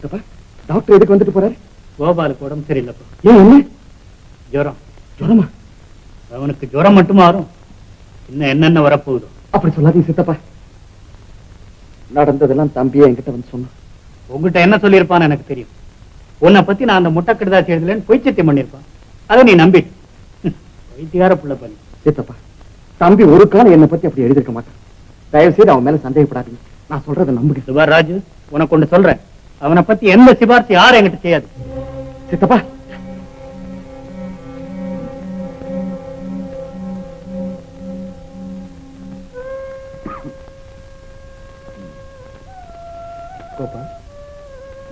சித்தப்பா டாக்டர் எதுக்கு வந்துட்டு போறாரு? கோபாலுக்கு உடம்பு சரியில்லைப்பா. ஏன் என்ன? ஜுரம். ஜுரமா? அவனுக்கு ஜுரம் மட்டும் மாறும். இன்னும் என்னென்ன வரப்போகுதோ. அப்படி சொல்லாதீங்க சித்தப்பா. நடந்ததெல்லாம் தம்பியே என்கிட்ட வந்து சொன்னான். உங்ககிட்ட என்ன சொல்லியிருப்பான்னு எனக்கு தெரியும். உன்னை பத்தி நான் அந்த முட்டைக்கடுதாச்சு எழுதலன்னு பொய் சத்தியம் பண்ணியிருப்பான். அதை நீ நம்பி. வைத்தியார புள்ள பண்ணி சித்தப்பா தம்பி ஒரு காலம் என்னை பத்தி அப்படி எழுதிருக்க மாட்டான். தயவு செய்து அவன் மேல சந்தேகப்படாதீங்க. நான் சொல்றதை நம்புங்க சுபார் ராஜு உனக்கு ஒண்ணு சொல்றேன். அவனை பத்தி எந்த சிபாரிசு யாரும் என்கிட்ட செய்யாது. சித்தப்பா. கோபால்.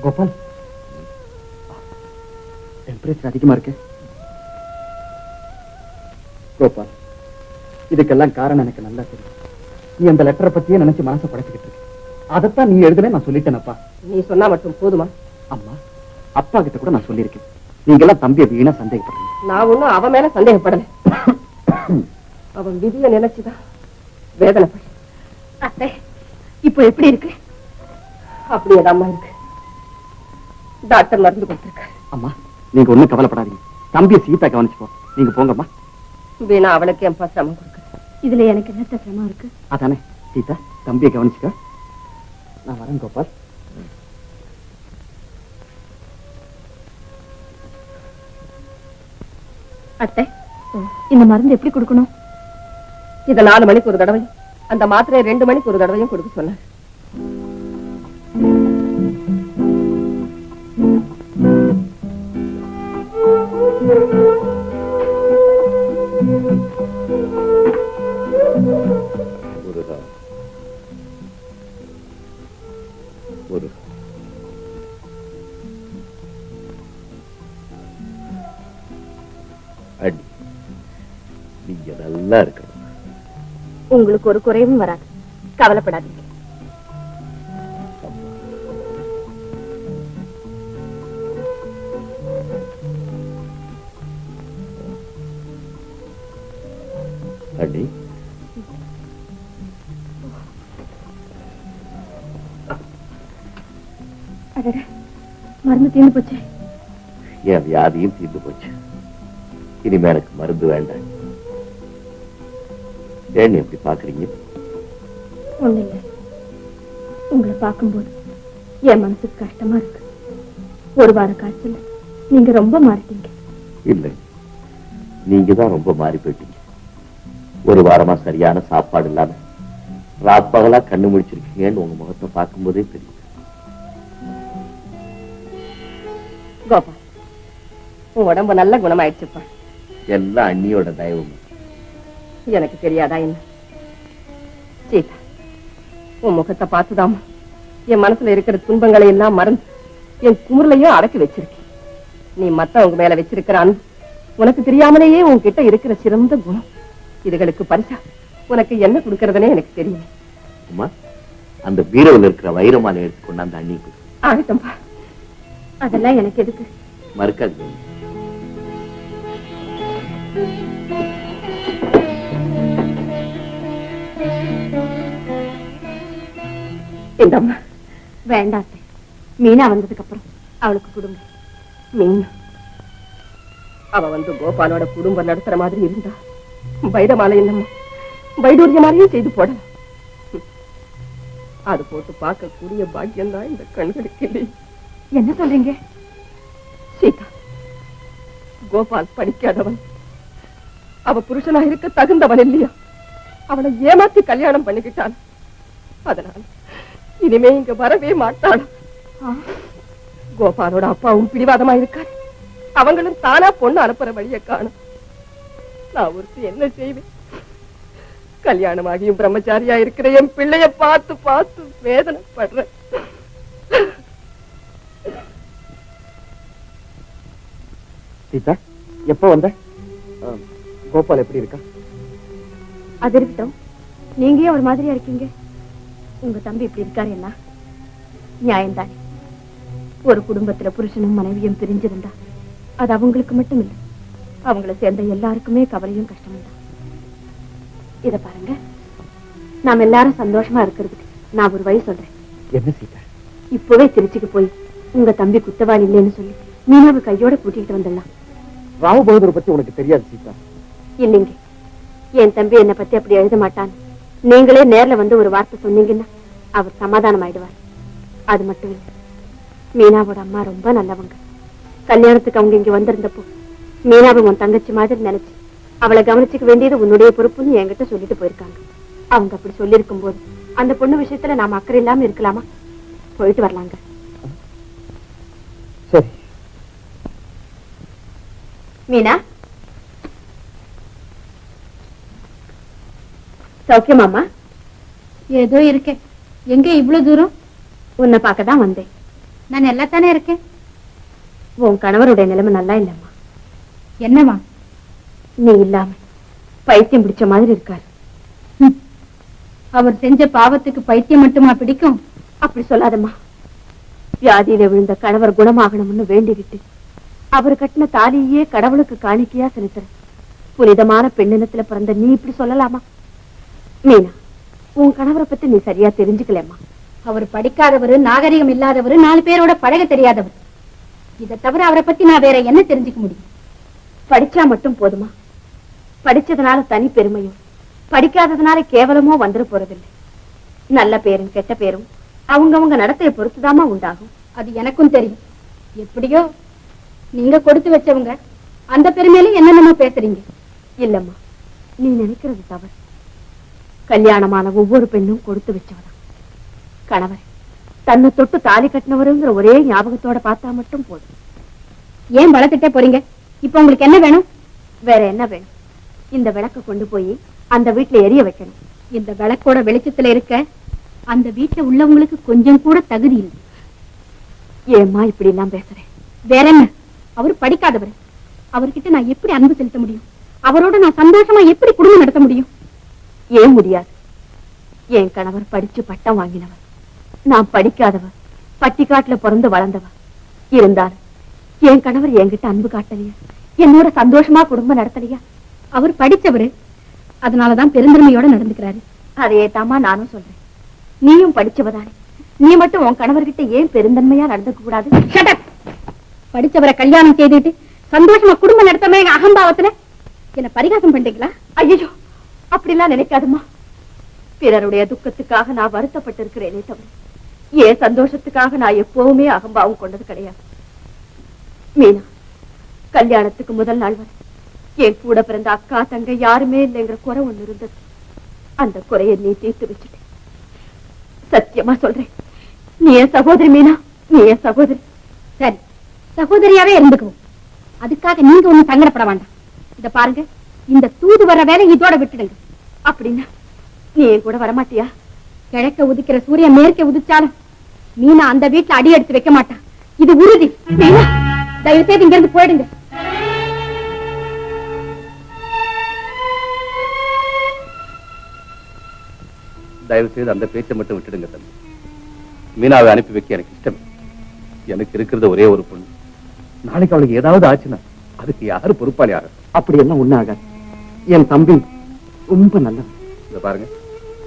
கோபால். டெம்பரேச்சர் அதிகமா இருக்கு. கோபால் இதுக்கெல்லாம் காரணம் எனக்கு நல்லா தெரியும். நீ அந்த லெட்டரை பத்தியே நினைச்சு மனசை படைச்சுக்கிட்டு இருக்க. அதைத்தான் நீ எழுதுன நான் சொல்லிட்டேனப்பா. நீ சொன்னா மட்டும் போதுமா? அம்மா அப்பா கிட்ட கூட நான் சொல்லியிருக்கேன். நீங்க எல்லாம் தம்பியை வீணா சந்தேகப்படுறீங்க. நான் ஒண்ணும் அவன் மேல சந்தேகப்படல. அவன் விதிய நினைச்சுதான் வேதனைப்பட. அத்தை இப்போ எப்படி இருக்கு? அப்படியே அம்மா இருக்கு. டாக்டர் மருந்து கொடுத்திருக்காரு அம்மா நீங்க ஒண்ணும் கவலைப்படாதீங்க. தம்பியை சீதா கவனிச்சுப்போம் நீங்க போங்கம்மா. வீணா அவளுக்கு என் சிரமம் கொடுக்குறேன் இதுல எனக்கு என்ன சிரமம் இருக்கு? அதானே சீதா தம்பியை கவனிச்சுக்க. நான் வரேன் கோபால் அத்தை இந்த மருந்து எப்படி கொடுக்கணும்? இத நாலு மணிக்கு ஒரு தடவையும் அந்த மாத்திரையை ரெண்டு மணிக்கு ஒரு தடவையும் கொடுக்க சொன்னார். உங்களுக்கு ஒரு குறைவும் வராது. கவலைப்படாதீங்க. அடி. அடடே மருந்து தீர்ந்து போச்சு. என் வியாதியும் தீர்ந்து போச்சு. இனிமே எனக்கு மருந்து வேண்டாம். ஏன் எப்படி பாக்குறீங்க ஒண்ணு இல்ல உங்களை பார்க்கும்போது என் மனசுக்கு கஷ்டமா இருக்கு. ஒரு வார காய்ச்சல் நீங்க ரொம்ப மாறிட்டீங்க. இல்லை. நீங்க தான் ரொம்ப மாறி போயிட்டீங்க. ஒரு வாரமா சரியான சாப்பாடு இல்லாம ராப்பகலா கண்ணு முடிச்சிருக்கீங்கன்னு உங்க முகத்தை பார்க்கும்போதே தெரியும் கோபால் உன் உடம்பு நல்ல குணமாயிடுச்சுப்பா. எல்லாம் அண்ணியோட தயவு எனக்கு தெரியாதா என்ன? சீதா உன் முகத்தை பார்த்துதாமா என் மனசுல இருக்கிற துன்பங்களை எல்லாம் மறந்து என் குமுறலையும் அடக்கி வச்சிருக்கேன். நீ மத்தவங்க மேல வச்சிருக்கிற அன்பு உனக்கு தெரியாமலேயே உன்கிட்ட இருக்கிற சிறந்த குணம். இதுகளுக்கு பரிசா உனக்கு என்ன கொடுக்கறதுனே எனக்கு தெரியல அம்மா அந்த பீரோவில் இருக்கிற வைரமாலை எடுத்து கொண்டாந்து அண்ணி கொடு. ஆகட்டும்பா. அதெல்லாம் எனக்கு எதுக்கு? மறுக்காது இந்தம்மா. வேண்டாம் அத்தை. மீனா வந்ததுக்கு அப்புறம் அவளுக்கு குடும்பம். மீன். அவ வந்து கோபாலோட குடும்பம் நடத்துற மாதிரி இருந்தா வைரமாலை என்னம்மா? வைடூரிய மாதிரியும் செய்து போடலாம். அது போட்டு பார்க்கக்கூடிய பாக்கியம் தான் இந்த கண்களுக்கு. இல்லை என்ன சொல்றீங்க? சீதா கோபால் படிக்காதவன். அவ புருஷனா இருக்க தகுந்தவன் இல்லையா? அவளை ஏமாத்தி கல்யாணம் பண்ணிக்கிட்டான். அதனால இனிமே இங்க வரவே மாட்டாள் கோபாலோட அப்பாவும் பிடிவாதமா இருக்காரு. அவங்களும் தானா பொண்ணு அனுப்புற வழியை காணும். நான் ஒருத்தி என்ன செய்வேன்? கல்யாணமாகியும் பிரம்மச்சாரியா இருக்கிற என் பிள்ளைய பார்த்து பார்த்து வேதனைப்படுறேன். சீதா எப்போ வந்த? கோபால் எப்படி இருக்கா? அது இருக்கட்டும் நீங்க ஏன் ஒரு மாதிரியா இருக்கீங்க. உங்க தம்பி இப்படி இருக்காரு என்ன? நியாயம்தானே. ஒரு குடும்பத்துல புருஷனும் மனைவியும் பிரிஞ்சிருந்தா அது அவங்களுக்கு மட்டும் இல்லை அவங்கள சேர்ந்த எல்லாருக்குமே கவலையும் கஷ்டமும் தான். இத பாருங்க. நாம எல்லாரும் சந்தோஷமா இருக்கிறதுக்கு நான் ஒரு வழி சொல்றேன். என்ன சீதா? இப்பவே திருச்சிக்கு போய் உங்க தம்பி குத்தவாளி இல்லைன்னு சொல்லி மீனாவை கையோட கூட்டிட்டு வந்துடலாம். ராவ் பகதூர் பத்தி உனக்கு தெரியாது சீதா. இல்லைங்க. என் தம்பி என்னை பத்தி அப்படி எழுத மாட்டான். நீங்களே நேர்ல வந்து ஒரு வார்த்தை சொன்னீங்கன்னா அவர் சமாதானம் ஆயிடுவார் அது மட்டும் இல்லை மீனாவோட அம்மா ரொம்ப நல்லவங்க. கல்யாணத்துக்கு அவங்க இங்க வந்திருந்தப்போ மீனாவை உன் தங்கச்சி மாதிரி நினைச்சு அவளை கவனிச்சுக்க வேண்டியது உன்னுடைய பொறுப்புன்னு என்கிட்ட சொல்லிட்டு போயிருக்காங்க. அவங்க அப்படி சொல்லியிருக்கும் போது அந்த பொண்ணு விஷயத்துல நாம அக்கறை இல்லாம இருக்கலாமா? போயிட்டு வரலாங்க. சரி. மீனா? சௌக்கியமாமா ஏதோ இருக்கேன். எங்க இவ்வளவு தூரம்? உன்னை பார்க்க தான் வந்தேன். நான் நல்லா தானே இருக்கேன்? உன் கணவருடைய நிலைமை நல்லா இல்லம்மா. என்னவா நீ இல்லாம பைத்தியம் பிடிச்ச மாதிரி இருக்காரு. அவர் செஞ்ச பாவத்துக்கு பைத்தியம் மட்டுமா பிடிக்கும்? அப்படி சொல்லாதம்மா. வியாதியில விழுந்த கணவர் குணமாகணும்னு வேண்டிக்கிட்டு அவர் கட்டின தாலியே கடவுளுக்கு காணிக்கையா செலுத்துற புனிதமான பெண்ணினத்துல பிறந்த நீ இப்படி சொல்லலாமா? மீனா உன் கணவரை பத்தி நீ சரியா தெரிஞ்சுக்கலம்மா. அவர் படிக்காதவர் நாகரிகம் இல்லாதவர் நாலு பேரோட பழக தெரியாதவர். இதை தவிர அவரை பத்தி நான் வேற என்ன தெரிஞ்சுக்க முடியும்? படிச்சா மட்டும் போதுமா? படிச்சதுனால தனி பெருமையும் படிக்காததுனால கேவலமோ வந்துட போறதில்லை. நல்ல பேரும் கெட்ட பேரும் அவங்கவங்க நடத்தையை பொறுத்துதாம்மா உண்டாகும். அது எனக்கும் தெரியும். எப்படியோ நீங்க கொடுத்து வச்சவங்க அந்த பெருமையில என்னென்னமோ பேசுறீங்க. இல்லம்மா நீ நினைக்கிறது தவறு. கல்யாணமான ஒவ்வொரு பெண்ணும் கொடுத்து வச்சவதான். கணவர் தன்னை தொட்டு தாலி கட்டினவருங்கிற ஒரே ஞாபகத்தோட பார்த்தா மட்டும் போதும். ஏன் வளர்த்துட்டே போறீங்க? இப்ப உங்களுக்கு என்ன வேணும்? வேற என்ன வேணும்? இந்த விளக்கு கொண்டு போய் அந்த வீட்டுல எரிய வைக்கணும். இந்த விளக்கோட வெளிச்சத்துல இருக்க அந்த வீட்டுல உள்ளவங்களுக்கு கொஞ்சம் கூட தகுதி இல்லை. ஏம்மா இப்படி எல்லாம் பேசுறேன் வேற என்ன? அவர் படிக்காதவர். அவர்கிட்ட நான் எப்படி அன்பு செலுத்த முடியும்? அவரோட நான் சந்தோஷமா எப்படி குடும்பம் நடத்த முடியும்? ஏன் முடியாது? என் கணவர் படிச்சு பட்டம் வாங்கினவர். நான் படிக்காதவர் பட்டிக்காட்டுல பிறந்து வளர்ந்தவர். இருந்தாலும் என் கணவர் என்கிட்ட அன்பு காட்டலையா? என்னோட சந்தோஷமா குடும்பம் நடத்தலையா? அவர் படிச்சவரு அதனாலதான் பெருந்தன்மையோட நடந்துக்கிறாரு. அதையே தாமா நானும் சொல்றேன். நீயும் படிச்சவதானே. நீ மட்டும் உன் கணவர்கிட்ட ஏன் பெருந்தன்மையா நடந்துக்க கூடாது? படிச்சவரை கல்யாணம் செய்துட்டு சந்தோஷமா குடும்பம் நடத்தமே அகம்பாவத்துல? என்ன பரிகாசம் பண்றீங்களா? ஐயோ அப்படிலாம் நினைக்காதம்மா. பிறருடைய துக்கத்துக்காக நான் வருத்தப்பட்டிருக்கிறேனே தவிர என் சந்தோஷத்துக்காக நான் எப்பவுமே அகம்பாவம் கொண்டது கிடையாது? மீனா கல்யாணத்துக்கு முதல் நாள் வரை என் கூட பிறந்த அக்கா தங்க யாருமே இல்லைங்கிற குறை ஒண்ணு இருந்தது. அந்த குறையை நீ தீர்த்து வச்சுட்டேன். சத்தியமா சொல்றேன் நீ என் சகோதரி மீனா நீ என் சகோதரி. சரி சகோதரியாவே இருந்துக்குவோம் அதுக்காக நீங்க ஒண்ணும் சங்கடப்பட வேண்டாம். இத பாருங்க. இந்த தூது வர வேலை இதோட விட்டுடுங்க. அப்படின்னா நீ என் கூட வரமாட்டியா? கிழக்க உதிக்கிற சூரியன் மேற்கே உதிச்சாலும் மீனா அந்த வீட்டுல அடி எடுத்து வைக்க மாட்டான் இது உறுதி. தயவு செய்து இங்க இருந்து போயிடுங்க. தயவு செய்து அந்த பேச்சை மட்டும் விட்டுடுங்க தம்பி. மீனாவை அனுப்பி வைக்க எனக்கு இஷ்டம் எனக்கு இருக்கிறது ஒரே ஒரு பொண்ணு. நாளைக்கு அவளுக்கு ஏதாவது ஆச்சுன்னா அதுக்கு யாரு பொறுப்பாளி ஆகும் அப்படி எல்லாம் ஒண்ணு ஆகாது. என் தம்பி ரொம்ப நல்லவன். இதை பாருங்க.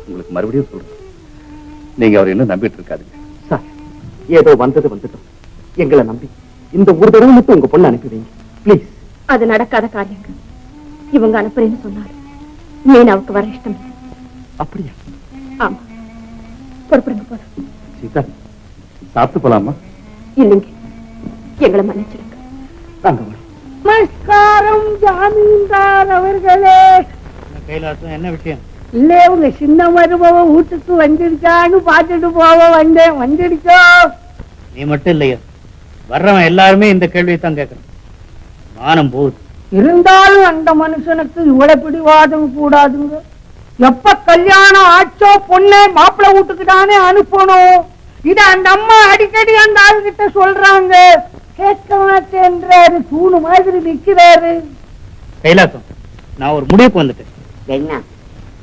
உங்களுக்கு மறுபடியும் சொல்றேன். நீங்க அவர் இன்னும் நம்பிட்டு இருக்காதுங்க. சார் ஏதோ வந்தது வந்துட்டோம். எங்களை நம்பி இந்த ஒரு தடவை மட்டும் உங்க பொண்ணு அனுப்பி வைங்க. ப்ளீஸ் அது நடக்காத காரியங்கள். இவங்க அனுப்புறேன்னு சொன்னாரு. மீனாவுக்கு வர இஷ்டம் அப்படியா? ஆமா. பொறுப்புடுங்க போதும். சீதா சாப்பிட்டு போலாமா? இல்லைங்க. எங்களை மன்னிச்சிடுங்க. வாங்க. நமஸ்காரம் ஜாமீன்தார் அவர்களே. கைலாசம் என்ன விஷயம்? இல்ல உங்க சின்ன மருமவ வீட்டுக்கு வந்துருச்சான்னு பார்த்துட்டு போக வந்தேன். வந்துடுச்சோ நீ மட்டும் இல்லையா. வர்றவன் எல்லாருமே இந்த கேள்வியை தான் கேட்கறான். மானம் போகுது. இருந்தாலும் அந்த மனுஷனுக்கு இவ்வளவு பிடிவாதம் கூடாதுங்க. எப்ப கல்யாணம் ஆச்சோ பொண்ணை மாப்பிள்ளை வீட்டுக்கு தானே அனுப்பணும். இத அந்த அம்மா அடிக்கடி அந்த ஆளுகிட்ட சொல்றாங்க. கேட்க மாட்டேன்றாரு தூணு மாதிரி நிக்கிறாரு கைலாசம் நான் ஒரு முடிவுக்கு வந்துட்டேன். என்ன?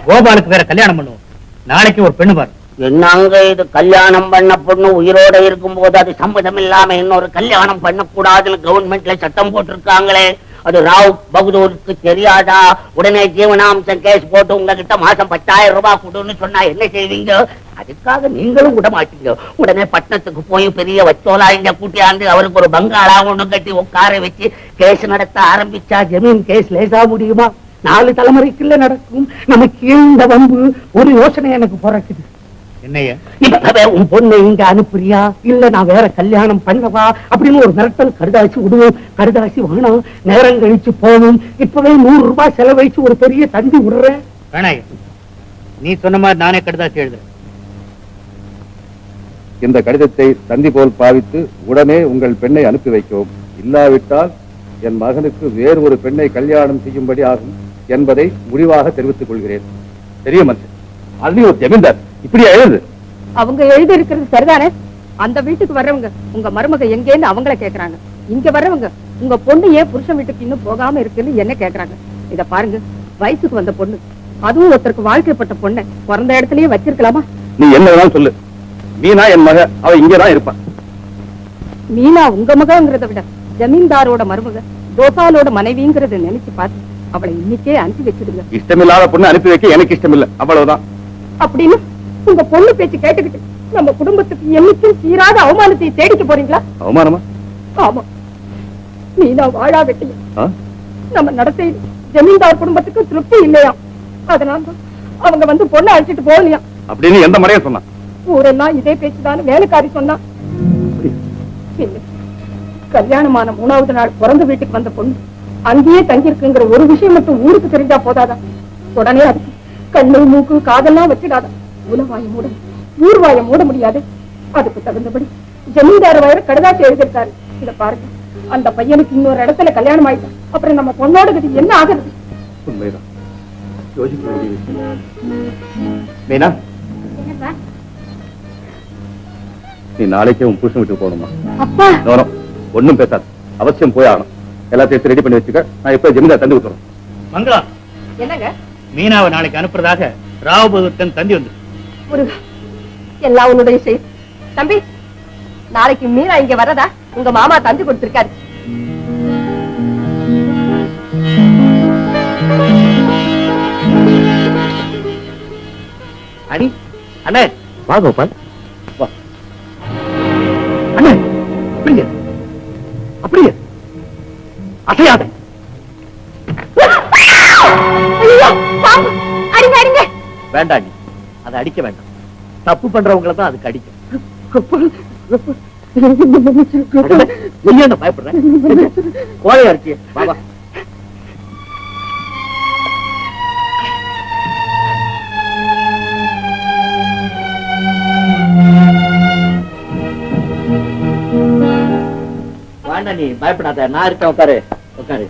கோபாலுக்கு வேற கல்யாணம் பண்ணுவோம். நாளைக்கு ஒரு பெண்ணு பாரு. என்னங்க இது? கல்யாணம் பண்ண பொண்ணு உயிரோட இருக்கும்போது அது சம்மதம் இல்லாம இன்னொரு கல்யாணம் பண்ணக்கூடாதுன்னு கவர்மெண்ட்ல சட்டம் போட்டிருக்காங்களே. அது ராவ் பகதூருக்கு தெரியாதா? உடனே ஜீவனாம்சம் கேஸ் போட்டு உங்ககிட்ட மாசம் பத்தாயிரம் ரூபாய் கொடுன்னு சொன்னா என்ன செய்வீங்க? அதுக்காக நீங்களும் விட மாட்டீங்க உடனே பட்டணத்துக்கு போய் பெரிய வச்சோலா இங்க கூட்டியாந்து அவருக்கு ஒரு பங்காளா ஒண்ணு கட்டி உட்கார வச்சு கேஸ் நடத்த ஆரம்பிச்சா ஜமீன் கேஸ் லேசா முடியுமா? நாலு தலைமுறைக்குள்ள நடக்கும். நமக்கு இந்த வம்பு ஒரு யோசனை எனக்கு பிறக்குது. என்னையா? இப்பவே உன் பொண்ணை இங்க அனுப்புறியா? இல்ல நான் வேற கல்யாணம் பண்ணவா? அப்படின்னு ஒரு மிரட்டல் கடுதாசி விடுவோம். கடுதாசி வேணாம் நேரம் கழிச்சு போவோம். இப்பவே நூறு ரூபாய் செலவழிச்சு ஒரு பெரிய தந்தி விடுறேன். வேணாயா நீ சொன்ன மாதிரி நானே கடுதாசி எழுதுறேன். இந்த கடிதத்தை தந்தி போல் பாவித்து உடனே உங்கள் பெண்ணை அனுப்பி வைக்கவும். இல்லாவிட்டால் என் மகனுக்கு வேறு ஒரு பெண்ணை கல்யாணம் செய்யும்படி ஆகும் என்பதை முடிவாக தெரிவித்துக் கொள்கிறேன். தெரிய மனுஷன். அது ஒரு ஜமீன்தார். இப்படி எழுது? அவங்க எழுதி இருக்கிறது சரிதானே? அந்த வீட்டுக்கு வர்றவங்க உங்க மருமக எங்கேன்னு அவங்கள கேக்குறாங்க. இங்க வர்றவங்க உங்க பொண்ணு ஏன் புருஷன் வீட்டுக்கு இன்னும் போகாம இருக்குன்னு என்ன கேக்குறாங்க? இத பாருங்க வயசுக்கு வந்த பொண்ணு அதுவும் ஒருத்தருக்கு வாழ்க்கைப்பட்ட பொண்ணை பிறந்த இடத்துலயே வச்சிருக்கலாமா? நீ என்ன சொல்லு. மீனா என் மக அவ இங்கதான் இருப்பான் மீனா உங்க மகங்கிறத விட ஜமீன்தாரோட மருமக தோசாலோட மனைவிங்கிறத நினைச்சு பார்த்து அவளை இன்னைக்கே அனுப்பி வச்சிடுங்க. இஷ்டமில்லாத பொண்ணு அனுப்பி வைக்க எனக்கு இஷ்டமில்லை. அவ்வளவுதான். அப்படின்னு உங்க பொண்ணு பேச்சு கேட்டுக்கிட்டு நம்ம குடும்பத்துக்கு என்னைக்கும் தீராத அவமானத்தை தேடிக்க போறீங்களா? அவமானமா? ஆமா. மீனா வாழா வெட்டிய? நம்ம நடத்தை ஜமீன்தார் குடும்பத்துக்கு திருப்தி இல்லையா? அதனால தான் அவங்க வந்து பொண்ணை அழைச்சிட்டு போகலையா? அப்படின்னு எந்த முறையும் சொன்னான்? ஊரெல்லாம் இதே பேச்சுதான் வேலைக்காரி சொன்னா. கல்யாணமான மூணாவது நாள் பிறந்த வீட்டுக்கு வந்த பொண்ணு அங்கேயே தங்கியிருக்குங்கிற ஒரு விஷயம் மட்டும் ஊருக்கு தெரிஞ்சா போதாதா? உடனே அதுக்கு கண்ணு மூக்கு காதெல்லாம் வச்சிடாதா? உலவாய மூட ஊர்வாய மூட முடியாது. அதுக்கு தகுந்தபடி ஜமீன்தார் வயர கடுதாசி எழுதியிருக்காரு. இத பாருங்க. அந்த பையனுக்கு இன்னொரு இடத்துல கல்யாணம் ஆயிட்டா அப்புறம் நம்ம பொண்ணோட கதி என்ன ஆகுறது உண்மைதான். யோசிக்க வேண்டிய விஷயம். மீனா? நீ நாளைக்கே உன் புருஷன் வீட்டுக்கு போகணுமா? அப்பா! நோரம் ஒண்ணும் பேசாது. அவசியம் போய் ஆகணும். எல்லாத்தையும் ரெடி பண்ணி வச்சுக்க. நான் எப்ப ஜமீன்தார் தந்து விட்டுறேன் மங்களா! என்னங்க? மீனாவை நாளைக்கு அனுப்புறதாக ராவபுதத்தன் தந்தி வந்து முருகா எல்லாம் உன்னுடைய செய் தம்பி நாளைக்கு மீனா இங்க வரதா உங்க மாமா தந்து கொடுத்திருக்காரு. அடி அண்ணே. வா கோபால். வா. அண்ணே அப்படியே. அசையாத. அதை அடிக்க வேண்டாம். தப்பு பண்றவங்கள தான் அதுக்கு அடிக்கும். நீ என்ன பயப்படுற? கோழையா இருக்கிய? பாபா வேண்டாம் நீ பயப்படாத. நான் இருக்கேன் உட்காரு. உட்காரு.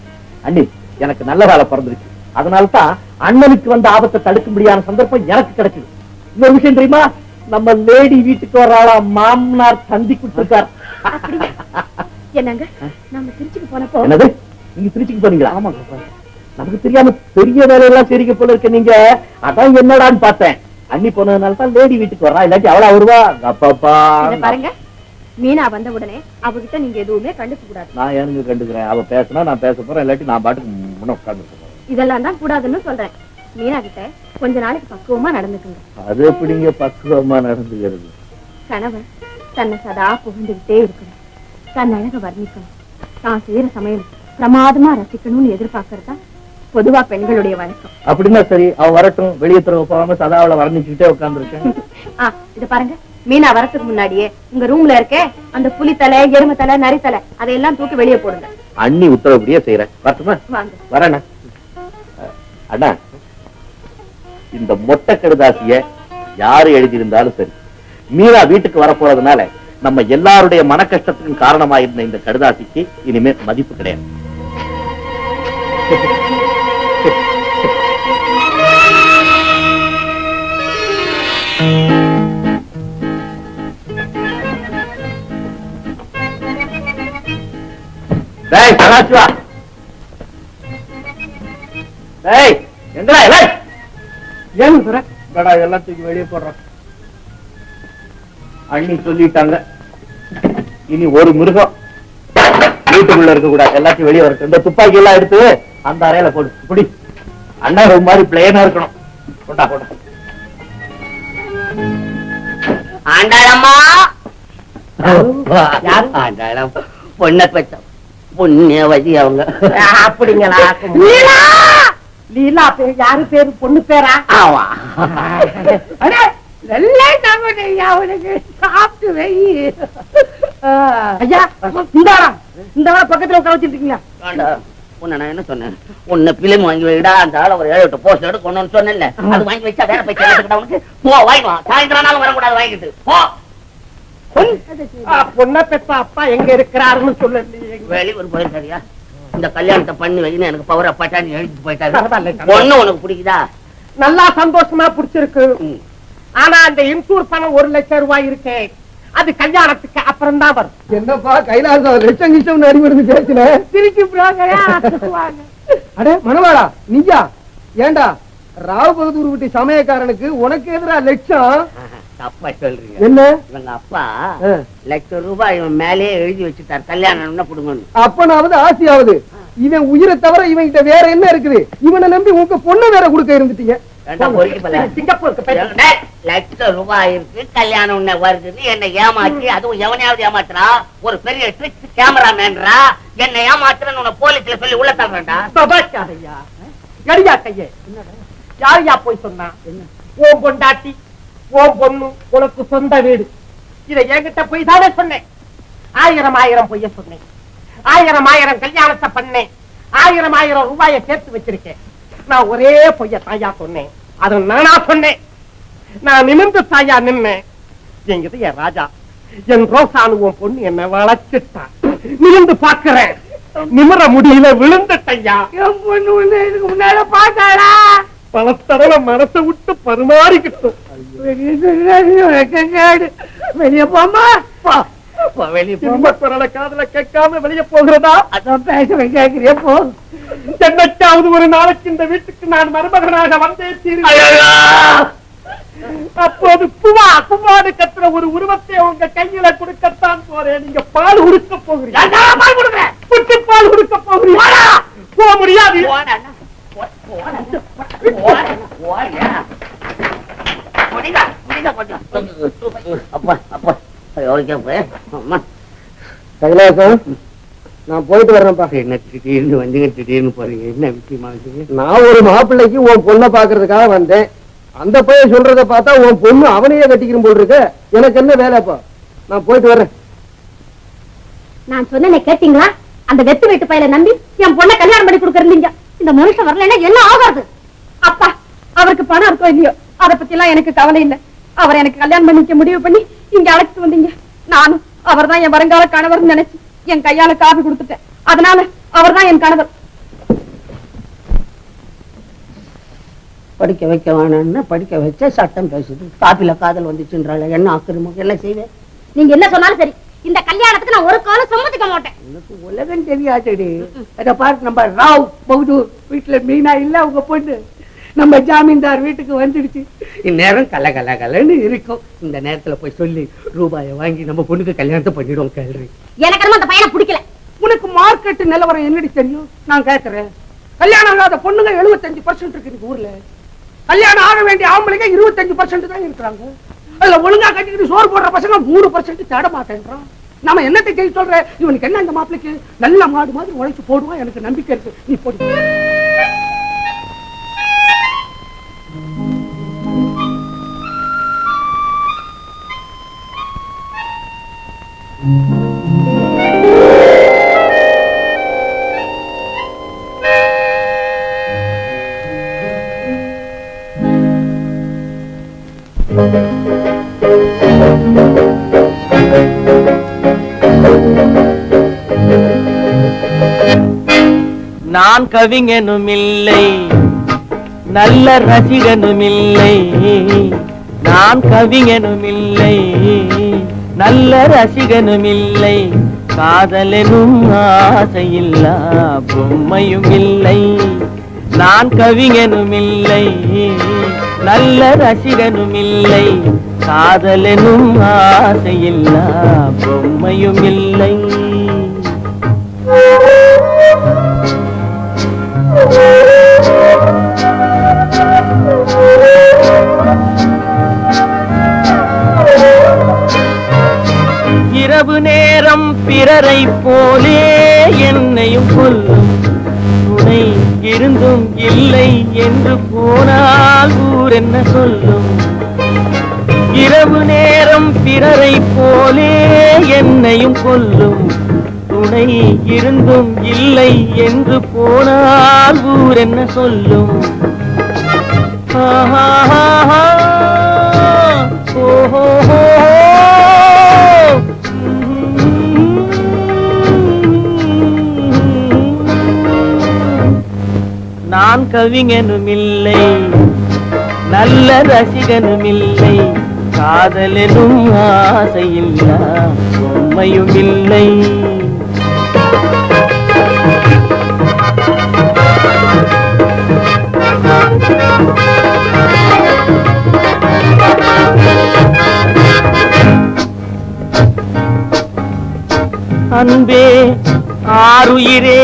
அண்ணி எனக்கு நல்ல வேலை பிறந்திருக்கு. அதனால தான் அண்ணனுக்கு வந்த ஆபத்தை தடுக்க முடியாத சந்தர்ப்பம் எனக்கு கிடைச்சது இன்னொரு விஷயம் தெரியுமா? நம்ம லேடி வீட்டுக்கு வர்றாளா மாமனார் தந்தி கொடுத்திருக்கார். என்னங்க? நாம திருச்சிக்கு போனப்போ என்னது? நீங்க திருச்சிக்கு போனீங்களா? ஆமா நமக்கு தெரியாம பெரிய வேலையெல்லாம் சரிக்க போல இருக்க நீங்க. அதான் என்னடான்னு பார்த்தேன். அண்ணி போனதுனால தான் லேடி வீட்டுக்கு வர்றா இல்லாட்டி அவளா வருவா? அப்பப்பா பாருங்க. மீனா வந்த உடனே அவகிட்ட நீங்க எதுவுமே கண்டுக்க கூடாது. நான் ஏனுங்க கண்டுக்கிறேன்? அவ பேசினா நான் பேச போறேன் இல்லாட்டி நான் பாட்டுக்கு முன்ன உட்கார்ந்து இதெல்லாம் தான் கூடாதுன்னு சொல்றேன். மீனா கிட்ட கொஞ்ச நாளைக்கு பக்குவமா நடந்துக்குங்க. அது எப்படிங்க பக்குவமா நடந்துக்கிறது? கணவன் தன்னை சதா புகழ்ந்துகிட்டே இருக்கணும். தன் அழக வர்ணிக்கணும். தான் செய்யற சமையல் பிரமாதமா ரசிக்கணும்னு எதிர்பார்க்கறதா பொதுவா பெண்களுடைய வழக்கம். அப்படின்னா சரி அவ வரட்டும். வெளியே தர போகாம சதா அவளை வர்ணிச்சுக்கிட்டே உட்கார்ந்துருக்கேன். ஆ இத பாருங்க. மீனா வரத்துக்கு முன்னாடியே உங்க ரூம்ல இருக்கே அந்த எருமை தலை நரித்தலை அதையெல்லாம் தூக்கி வெளியே போடுங்க. அண்ணி உத்தரவுப்படியே செய்யறேன் வரட்டுமா? வாங்க. வரேண்ணா. அண்ணா இந்த மொட்டை கடுதாசிய யாரு எழுதியிருந்தாலும் சரி. மீரா வீட்டுக்கு வரப்போறதுனால நம்ம எல்லாருடைய மன கஷ்டத்துக்கும் காரணமாயிருந்த இந்த கடுதாசிக்கு இனிமே மதிப்பு கிடையாது. டேய் சதாசிவா. டேய் எங்கடா இல்லை ஏன் சார் கடா எல்லாம் தூக்கி வெளியே போடுறோம் அண்ணி சொல்லிட்டாங்க. இனி ஒரு மிருகம் வீட்டுக்குள்ள இருக்க கூடாது எல்லாத்தையும் வெளியே வரட்டும். இந்த துப்பாக்கி எல்லாம் எடுத்து அந்த அறையில போடு. குடி அண்ணா ஒரு மாதிரி பிளேனா இருக்கணும். கொண்டா கொண்டா ஆண்டாளம்மா. ஆண்டாளம். பொண்ணை பெற்ற புண்ணியவதி அவங்க அப்படிங்களா? லீலா பேர் யாரு பேரு பொண்ணு பேரா? ஆமா நல்ல அவனுக்கு சாப்பிட்டு வை. ஆ, ஐயா இந்தாரா இந்த பக்கத்துல உட்கார வச்சிருக்கீங்களா உன்னை நான் என்ன சொன்னேன்? உன்னை பிலிம் வாங்கி வைடா அந்த ஆள ஒரு ஏழு எட்டு போஸ்ட் எடுக்கணும்னு சொன்னேன்ல. அது வாங்கி வச்சா வேற போய் உனக்கு? போ வரக்கூடாது வாங்கிட்டு போ. ஆ, பொண்ணை பெத்த அப்பா எங்க இருக்கிறாருன்னு சொல்லலையே. வெளியூர் போயிருக்காரியா? இந்த கல்யாணத்தை பண்ணி வைன்னு எனக்கு பவர் அப்பாச்சான்னு எழுதிட்டு போயிட்டாரு. பொண்ணு உனக்கு பிடிக்குதா? நல்லா சந்தோஷமா புடிச்சிருக்கு. ஆனா அந்த இன்சூர் பணம் ஒரு லட்சம் ரூபாய் இருக்கே. அது கல்யாணத்துக்கு அப்புறம் தான் வரும். என்னப்பா கைலாசம் லட்சம் கிச்சம் திருச்சி புரோக்கரா? வாங்க. அடே மணவாளா நீயா? ஏண்டா? ராவ் பகதூர் வீட்டு சமயக்காரனுக்கு உனக்கு எதிரா லட்சம்? தப்பா சொல்றீங்க. என்ன? இவங்க அப்பா. லட்சம் ரூபாய் இவன் மேலேயே எழுதி வச்சுட்டார். கல்யாணம்னா கொடுங்கன்னு. அப்பனாவது ஆசையாவது. இவன் உயிரை தவிர இவன்கிட்ட வேற என்ன இருக்குது? இவனை நம்பி உங்க பொண்ணை வேற கொடுக்க இருந்துட்டீங்க. லட்சம் ரூபாய் இருக்கு கல்யாணம் உன்னை வருதுன்னு என்னை ஏமாத்தி அதுவும் எவனையாவது ஏமாத்துறா? ஒரு பெரிய ட்ரிக் கேமராமேன்றா? என்னை ஏமாத்துறன்னு உன்னை போலீஸ்ல சொல்லி உள்ள கையே. யாரையா போய் சொன்னா? ஓம் பொண்டாட்டி. ஓம் பொண்ணு உனக்கு சொந்த வீடு. இதை என்கிட்ட போய் தானே சொன்னேன். ஆயிரம் ஆயிரம் பொய்ய சொன்னேன். ஆயிரம் ஆயிரம் கல்யாணத்தை பண்ணேன். ஆயிரம் ஆயிரம் ரூபாயை சேர்த்து வச்சிருக்கேன். நான் ஒரே பொய்ய தாயா சொன்னேன். அது நானா சொன்னேன். நான் நிமிந்து தாயா நின்னேன். என்கிட்ட என் ராஜா என் ரோசானு உன் பொண்ணு என்ன வளர்ச்சிட்டான் நிமிந்து பாக்குறேன் நிமிர முடியல விழுந்துட்டையா என் பொண்ணு இதுக்கு முன்னால பாத்தாளா பல தடவை மனசை விட்டு பரிமாறிக்கிட்டோம். வெளிய போமா வெளிய போ. திரும்ப குரல காதுல கேட்காம வெளிய போகிறதா? அதான் பேசுறேன் கேக்குறியா போ. என்னைக்காவது ஒரு நாளைக்கு இந்த வீட்டுக்கு நான் மருமகனாக வந்தே தீரு! அப்போது குவா குவாடு கத்துற ஒரு உருவத்தை உங்க கையில கொடுக்கத்தான் போறேன். நீங்க பால் உடுக்க போகிறீங்க பால் உடுக்க போகிறீங்க போக முடியாது. கைலாசம் நான் போயிட்டு வர்றேன்ப்பா. என்ன திடீர்னு வந்தீங்க திடீர்னு போறீங்க? என்ன விஷயமா நான் ஒரு மாப்பிள்ளைக்கு உன் பொண்ணை பாக்குறதுக்காக வந்தேன். அந்த பையன் சொல்றத பார்த்தா உன் பொண்ணு அவனையே கட்டிக்கிறோம் போல் இருக்க. எனக்கு என்ன வேலைப்பா நான் போயிட்டு வர்றேன். நான் சொன்னேனே கேட்டீங்களா? அந்த வெத்து வெட்டு பையல நம்பி என் பொண்ணை கல்யாணம் பண்ணி கொடுக்கறீங்க இந்த மனுஷன் வரலைன்னா என்ன ஆகாது? அப்பா அவருக்கு பணம் இருக்கோ இல்லையோ? அத பத்தி எல்லாம் எனக்கு கவலை இல்ல. அவர் எனக்கு கல்யாணம் பண்ணிக்க முடிவு பண்ணி இங்க அழைச்சிட்டு வந்தீங்க. நானும் அவர்தான் என் வருங்கால கணவர் நினைச்சு என் கையால காபி கொடுத்துட்டேன். அதனால அவர்தான் என் கணவர். படிக்க வைக்க வேணாம்னு படிக்க வச்ச சட்டம் பேசுது. காப்பில காதல் வந்துச்சுன்றால என்ன ஆக்கிரமம்? என்ன செய்வேன் நீங்க என்ன சொன்னாலும் சரி. இந்த கல்யாணத்துக்கு நான் ஒரு காலம் சம்மதிக்க மாட்டேன். உனக்கு உலகம் தெரியாதடி. அத பாரு நம்ம ராவ் பகதூர் வீட்டுல மீனா இல்ல அவங்க பொண்ணு. நம்ம ஜாமீன்தார் வீட்டுக்கு வந்துடுச்சு. இந்நேரம் கல கல கலன்னு இருக்கும். இந்த நேரத்துல போய் சொல்லி ரூபாயை வாங்கி நம்ம பொண்ணுக்கு கல்யாணத்தை பண்ணிடுவோம் கேள்வி எனக்கு அந்த பையனை பிடிக்கல. உனக்கு மார்க்கெட் நிலவரம் என்னடி தெரியும்? நான் கேட்கிறேன் கல்யாணம் ஆகாத பொண்ணுங்க 75% பர்சன்ட் இருக்கு இந்த ஊர்ல. கல்யாணம் ஆக வேண்டிய ஆம்பளைங்க 25% பர்சன்ட் தான் இருக்கிறாங்க. அதுல ஒழுங்கா கட்டிக்கிட்டு சோறு போடுற பசங்க மூணு பர்சன்ட் தேட மாட்டேன்றான். நாம என்னத்தை செய்ய சொல்ற? இவனுக்கு என்ன இந்த மாப்பிளைக்கு? நல்ல மாடு மாதிரி உழைச்சு போடுவான் எனக்கு நம்பிக்கை இருக்கு. நீ போடு. நான் கவிஞனும் இல்லை நல்ல ரசிகனும் இல்லை நான் கவிஞனும் இல்லை நல்ல ரசிகனும் இல்லை காதலெனும் ஆசையில்லா பொம்மையும் இல்லை நான் கவிஞனும் இல்லை நல்ல ரசிகனும் இல்லை காதலெனும் ஆசையில்லா பொம்மையும் இல்லை இரவு நேரம் பிறரை போலே என்னையும் கொல்லும் துணை இருந்தும் இல்லை என்று போனால் ஊர் என்ன சொல்லும் இரவு நேரம் பிறரை போலே என்னையும் கொல்லும் துணை இருந்தும் இல்லை என்று போனால் ஊர் என்ன சொல்லும் ஆஹாஹாஹா. ஓஹோஹோ. நான் கவிஞனும் இல்லை நல்ல ரசிகனும் இல்லை காதலெனும் ஆசையில்லா உண்மையும் இல்லை அன்பே ஆறுயிரே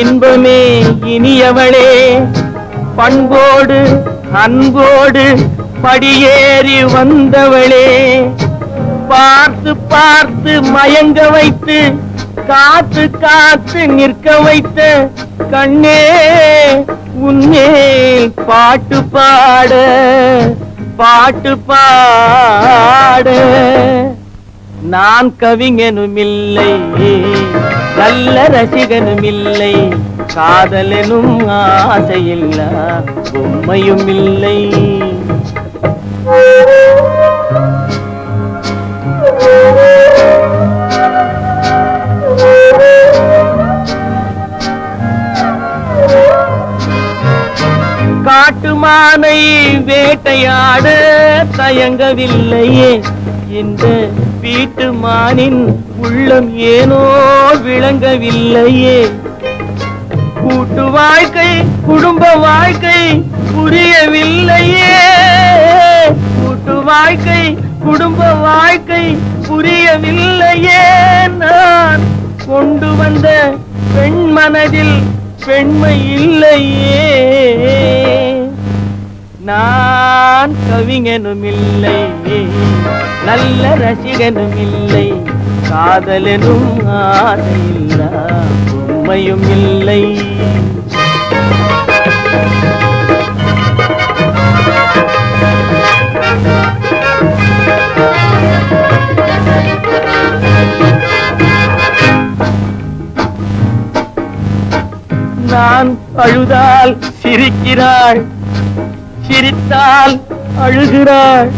இன்பமே இனியவளே. பண்போடு அன்போடு படியேறி வந்தவளே. பார்த்து பார்த்து மயங்க வைத்து காத்து காத்து நிற்க வைத்த கண்ணே உன்னேல் பாட்டு பாட பாட்டு பாட. நான் கவிஞனும் நல்ல ரசிகனும் இல்லை காதலனும் ஆசையில்லா பொம்மையும் இல்லை. காட்டுமானை வேட்டையாட தயங்கவில்லையே இந்த வீட்டு மானின் உள்ளம் ஏனோ விளங்கவில்லையே. கூட்டு வாழ்க்கை குடும்ப வாழ்க்கை புரியவில்லையே. கூட்டு வாழ்க்கை குடும்ப வாழ்க்கை புரியவில்லையே. நான் கொண்டு வந்த பெண் மனதில் பெண்மை இல்லையே. நான் கவிஞனும் இல்லை நல்ல ரசிகனும் இல்லை காதலனும் ஆசையில்லா உண்மையும் இல்லை. நான் அழுதால் சிரிக்கிறாள் சிரித்தால் அழுகிறாள்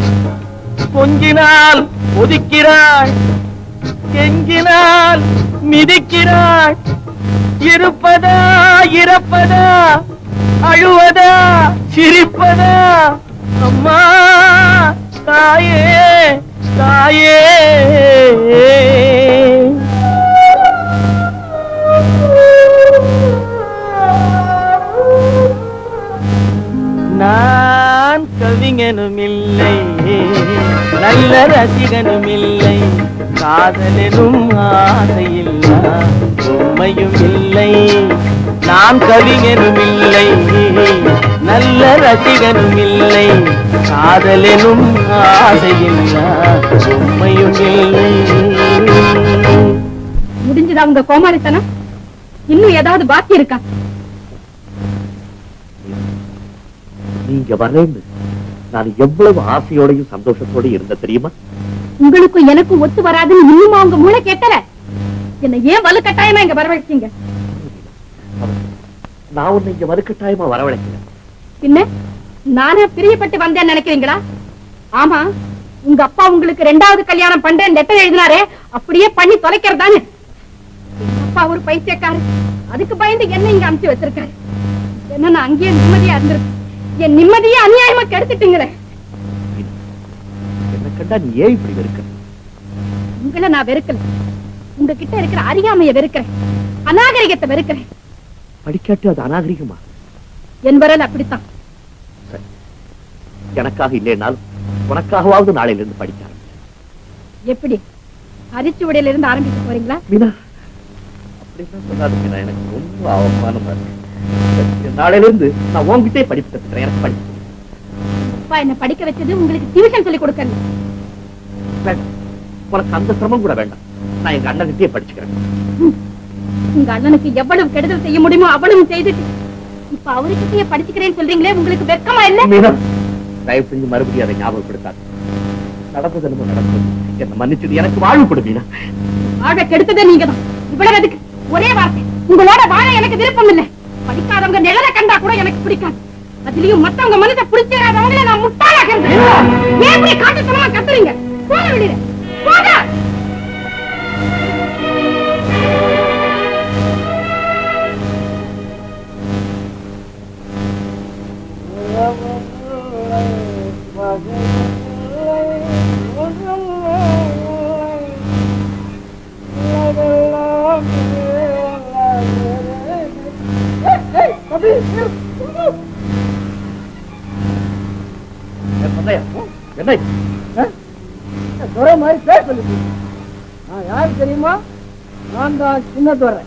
கொஞ்சினால் ஒதுக்கிறாள். எங்கினால் மிதிக்கிறாள் இருப்பதா இறப்பதா அழுவதா சிரிப்பதா? அம்மா தாயே தாயே. நான் கவிஞனும் இல்லை நல்ல ரசிகனும் இல்லை காதலனும் ஆசையில்லா. உண்மையும் இல்லை. நான் கவிஞனும் இல்லை. நல்ல ரசிகனும் இல்லை. காதலனும் ஆசையில்லா. உண்மையும் இல்லை. முடிஞ்சதா உங்க கோமாளித்தனம்? இன்னும் ஏதாவது பாக்கி இருக்கா? நீங்க வரேன்னு நான் எவ்வளவு ஆசையோடையும் சந்தோஷத்தோடையும் இருந்த தெரியுமா? உங்களுக்கும் எனக்கும் ஒத்து வராதுன்னு இன்னுமா உங்க மூளை கேட்டல என்ன ஏன் வலுக்கட்டாயமா இங்க வரவழைச்சீங்க? நான் உன்னை இங்க வலுக்கட்டாயமா வரவழைக்கல பின்ன நானே பிரியப்பட்டு வந்தேன்னு நினைக்கிறீங்களா? ஆமா உங்க அப்பா உங்களுக்கு ரெண்டாவது கல்யாணம் பண்றேன் லெட்டர் எழுதினாரே அப்படியே பண்ணி தொலைக்கிறதானே அப்பா ஒரு பைத்தியக்காரர். அதுக்கு பயந்து என்ன இங்க அனுப்பிச்சு வச்சிருக்காரு. என்ன நான் அங்கேயே நிம்மதியா இருந்திருக்கேன். என் நிம்மதியே அநியாயமா கெடுத்துட்டீங்களே. கண்டா நீ ஏன் இப்படி வெறுக்க உங்களை நான் வெறுக்கல. உங்ககிட்ட இருக்கிற அறியாமைய வெறுக்கிறேன். அநாகரிகத்தை வெறுக்கிறேன். படிக்காட்டு அது அநாகரிகமா? என் வரல் அப்படித்தான். எனக்காக இல்லைனாலும் உனக்காகவாவது நாளையில இருந்து படிக்க எப்படி? அரிச்சுவடையில இருந்து ஆரம்பிக்க போறீங்களா? மீனா அப்படிலாம் சொல்லாத மீனா. எனக்கு ரொம்ப அவமானமா இருக்கு. நாளையில இருந்து நான் உன்கிட்டே படிப்பு கத்துக்கிறேன். எனக்கு படிப்பு. அப்பா என்ன படிக்க வச்சது உங்களுக்கு டியூஷன் சொல்லி கொடுக்கல வேண்டாம். உனக்கு அந்த சிரமம் கூட வேண்டாம். நான் எங்க அண்ணன்கிட்டயே படிச்சுக்கிறேன். உங்க அண்ணனுக்கு எவ்வளவு கெடுதல் செய்ய முடியுமோ அவ்வளவு செய்துட்டு. இப்ப அவருக்கிட்டயே படிச்சுக்கிறேன்னு சொல்றீங்களே உங்களுக்கு வெக்கமா இல்ல தயவு செஞ்சு மறுபடியும் அதை ஞாபகப்படுத்தாது. நடந்தது என்னமோ நடந்தது என்ன மன்னிச்சது எனக்கு வாழ்வு கொடு மீனா ஆக கெடுத்ததே நீங்க தான் இவ்வளவு எதுக்கு? ஒரே வார்த்தை. உங்களோட வாழ எனக்கு விருப்பம் இல்ல. படிக்காதவங்க நிழலை கண்டா கூட எனக்கு பிடிக்காது. அதுலயும் மத்தவங்க மனதை பிடிச்சிடாதவங்கள நான் முட்டாளாக்குறது ஏன் இப்படி காட்டுத்தனமா கத்துறீங்க? போக வெளியில. போக என்ன துறை மாதிரி பேர் சொல்லி நான் யாரு தெரியுமா? நான் தான் சின்ன துறை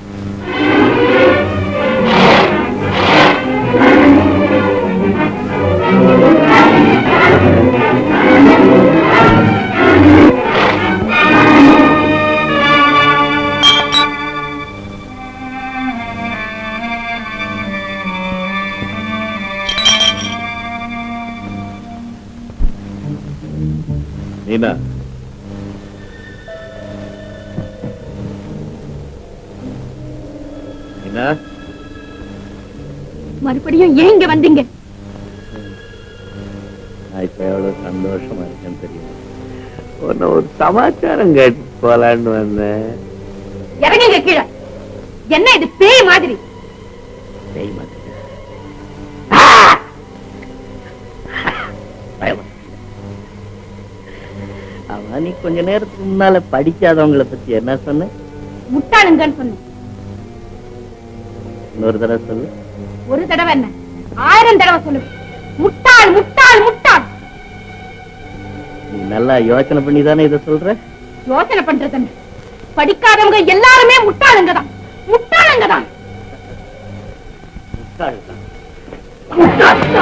சமாச்சாரம் கேட்டு போலான்னு வந்தேன். இறங்குங்க கீழே. என்ன இது பேய் மாதிரி? பேய் மாதிரி. ஆமா நீ கொஞ்ச நேரத்துக்கு முன்னால படிக்காதவங்கள பத்தி என்ன சொன்ன? முட்டாளுங்கன்னு சொன்னேன் இன்னொரு தடவை சொல்லு. ஒரு தடவை என்ன? ஆயிரம் தடவை சொல்லு முட்டாள் முட்டாள் முட்டாள். நீ நல்லா யோசனை பண்ணி தானே இதை சொல்ற? யோசனை பண்றது படிக்காதவங்க எல்லாருமே முட்டாளங்கதான். முட்டாளங்கதான். முட்டாளுங்க